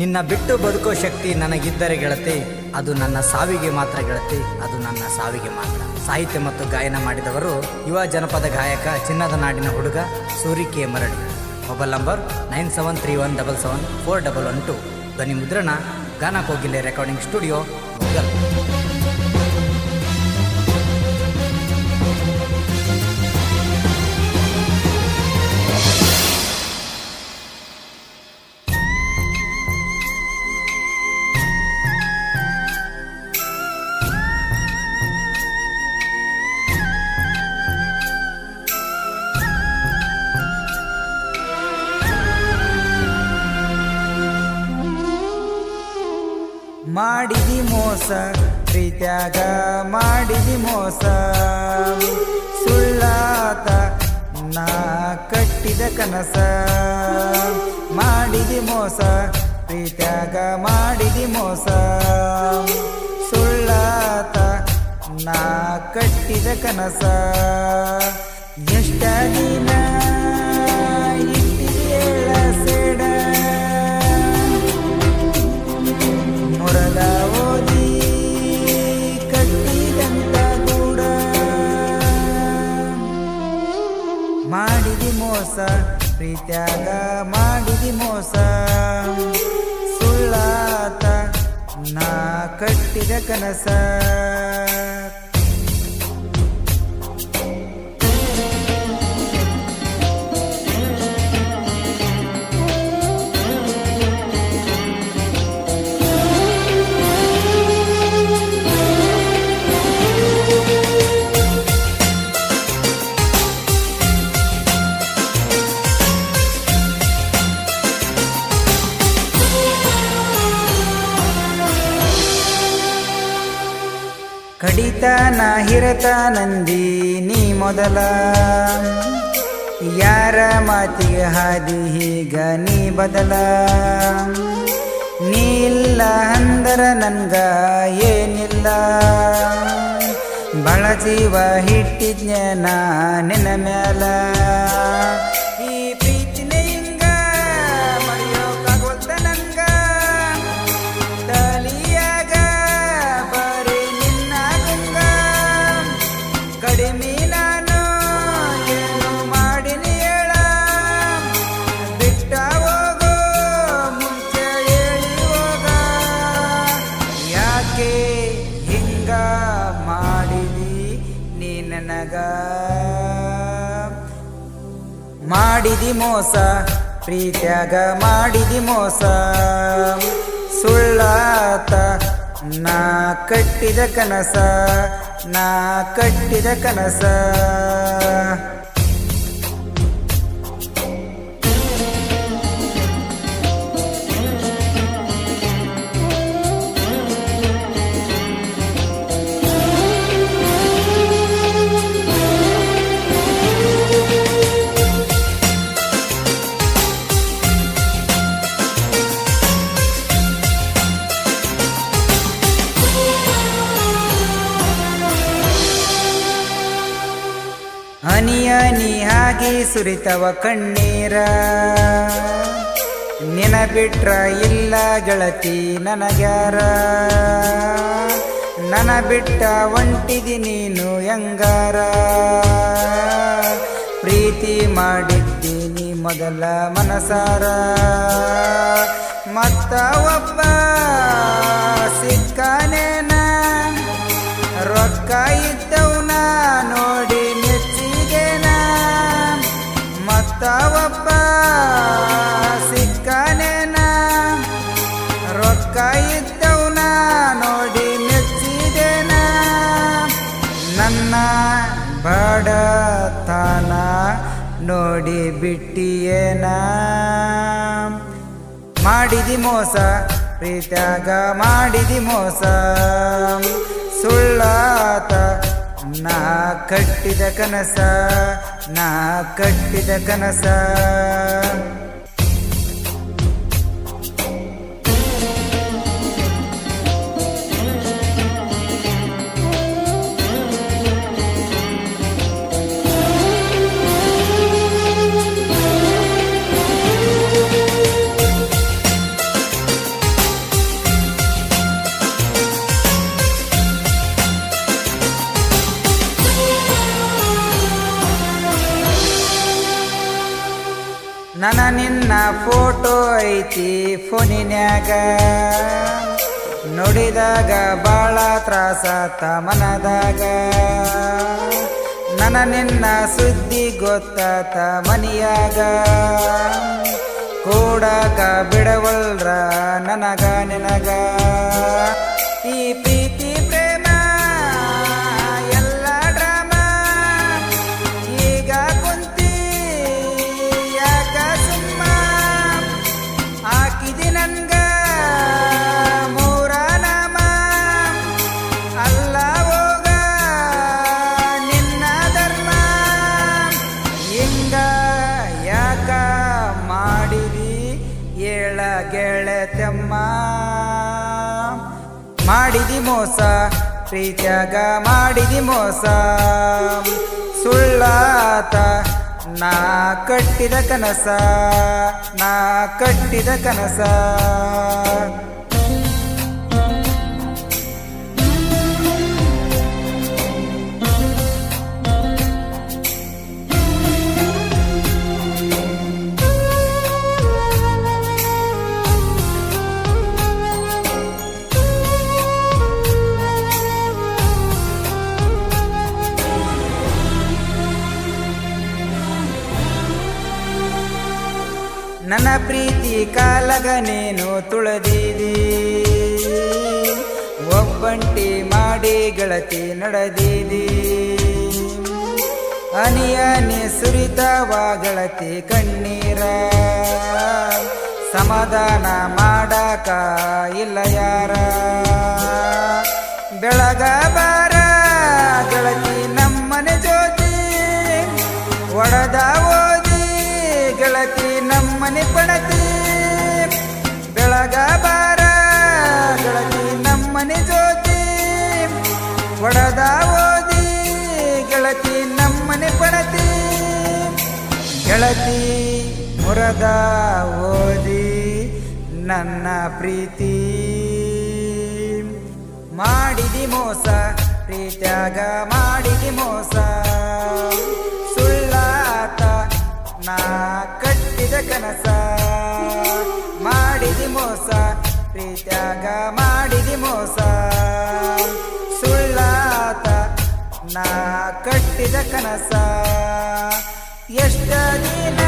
ನಿನ್ನ ಬಿಟ್ಟು ಬದುಕೋ ಶಕ್ತಿ ನನಗಿದ್ದರೆ ಗೆಳತಿ, ಅದು ನನ್ನ ಸಾವಿಗೆ ಮಾತ್ರ ಗೆಳತಿ, ಅದು ನನ್ನ ಸಾವಿಗೆ ಮಾತ್ರ. ಸಾಹಿತ್ಯ ಮತ್ತು ಗಾಯನ ಮಾಡಿದವರು ಯುವ ಜನಪದ ಗಾಯಕ, ಚಿನ್ನದ ನಾಡಿನ ಹುಡುಗ, Suri K Marali. Mobile number nine seven three one double seven four double one two. ಧ್ವನಿ ಮುದ್ರಣ ಗಾನ ಕೋಗಿಲೆ ರೆಕಾರ್ಡಿಂಗ್ ಸ್ಟುಡಿಯೋ ಮುದ್ಗಲ್ ಮಾಡಿದಿ ಮೋಸ, ಪ್ರೀತ್ಯಾಗ ಮಾಡಿದಿ ಮೋಸ. ಸುಳ್ಳಾತ, ನಾ ಕಟ್ಟಿದ ಕನಸ. ಮಾಡಿದಿ ಮೋಸ, ಪ್ರೀತ್ಯಾಗ ಮಾಡಿದಿ ಮೋಸ. ಸುಳ್ಳಾತ, ನಾ ಕಟ್ಟಿದ ಕನಸ. ಎಷ್ಟ ದಿನ ಪ್ರೀತ್ಯಾಗ ಮಾಡಿದಿ ಮೋಸ. ಸುಳ್ಳಾತ ನಾ ಕಟ್ಟಿದ ಕನಸ. ಕಡಿತಾನ ಹಿರತಾನಂದಿ, ನೀ ಮೊದಲ. ಯಾರ ಮಾತಿಗೆ ಹಾದಿ ಹೀಗ ನೀ ಬದಲ. ನೀ ಇಲ್ಲ ಅಂದರ ನನ್ಗ ಏನಿಲ್ಲ. ಬಳ ಜೀವ ಹಿಟ್ಟಿದ್ನೆ ನಿನ್ನ ಮ್ಯಾಲ. ಮಾಡಿದಿ ಮೋಸ ಪ್ರೀತ್ಯಾಗ ಮಾಡಿದಿ ಮೋಸ. ಸುಳ್ಳಾತ ನಾ ಕಟ್ಟಿದ ಕನಸ ನಾ ಕಟ್ಟಿದ ಕನಸ. ಹಾಗೆ ಸುರಿತವ ಕಣ್ಣೀರ. ನಿನ ಬಿಟ್ರ ಇಲ್ಲ ಗೆಳತಿ ನನಗ್ಯಾರ. ನನ ಬಿಟ್ಟ ಒಂಟಿದಿ ನೀನು ಹೆಂಗಾರ. ಪ್ರೀತಿ ಮಾಡಿದ್ದೀನಿ ಮೊದಲ ಮನಸಾರ. ಮತ್ತ ಒಬ್ಬ ನೋಡಿ ಬಿಟ್ಟಿಯೇನ ಮಾಡಿದಿ ಮೋಸ ಪ್ರೀತ್ಯಾಗ ಮಾಡಿದಿ ಮೋಸ. ಸುಳ್ಳಾತ ನಾ ಕಟ್ಟಿದ ಕನಸ ನಾ ಕಟ್ಟಿದ ಕನಸ. ಫೋಟೋ ಐತಿ ಫೋನಿನ್ಯಾಗ. ನೋಡಿದಾಗ ಬಾಳ ತ್ರಾಸ ತಮನದಾಗ ನನ ನಿನ್ನ ಸುದ್ದಿ ಗೊತ್ತಾತ ಮನಿಯಾಗ. ಕೂಡಾಕ ಬಿಡವಲ್ರ ನನಗ ನಿನಗ. ಈ ಮೋಸ ಪ್ರೀತ್ಯಾಗ ಮಾಡಿದಿ ಮೋಸ. ಸುಳ್ಳಾತ ನಾ ಕಟ್ಟಿದ ಕನಸ ನಾ ಕಟ್ಟಿದ ಕನಸ. ನನ್ನ ಪ್ರೀತಿ ಕಾಲಗ ನೀನು ತುಳದಿದಿ? ಒಬ್ಬಂಟಿ ಮಾಡಿ ಗೆಳತಿ ನಡೆದಿದಿ. ಅನಿಯನೆ ಸುರಿತವ ಗೆಳತಿ ಕಣ್ಣೀರ. ಸಮಾಧಾನ ಮಾಡಕ ಇಲ್ಲ ಯಾರ? ಬೆಳಗ ಬಾರ ಗೆಳತಿ ನಮ್ಮನೆ ಜ್ಯೋತಿ. ಒಡದ ನಮ್ಮನೆ ಪಣತಿ. ಬೆಳಗ ಬಾರ ಗೆಳತಿ ನಮ್ಮನೆ ಜ್ಯೋತಿ. ಒಡದ ಓದಿ, ಗೆಳತಿ ನಮ್ಮನೆ ಪಣತಿ. ಗೆಳತಿ ಮುರದ ಓದಿ, ನನ್ನ ಪ್ರೀತಿ. ಮಾಡಿದಿ ಮೋಸ, ಪ್ರೀತ್ಯಾಗ ಮಾಡಿದಿ ಮೋಸ. ಸುಳ್ಳಾತ ನಾ ಕಟ್ಟಿದ ಕನಸ ಮಾಡಿದಿ ಮೋಸ ಪ್ರೀತ್ಯಾಗ ಮಾಡಿದಿ ಮೋಸ. ಸುಳ್ಳಾತ ನಾ ಕಟ್ಟಿದ ಕನಸ ಎಷ್ಟ ದಿನ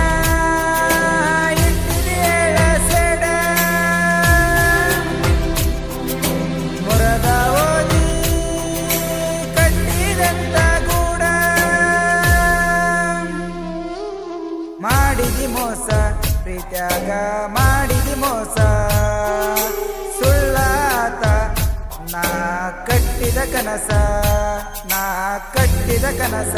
ನಾ ಕಟ್ಟಿದ ಕನಸ ನಾ ಕಟ್ಟಿದ ಕನಸ.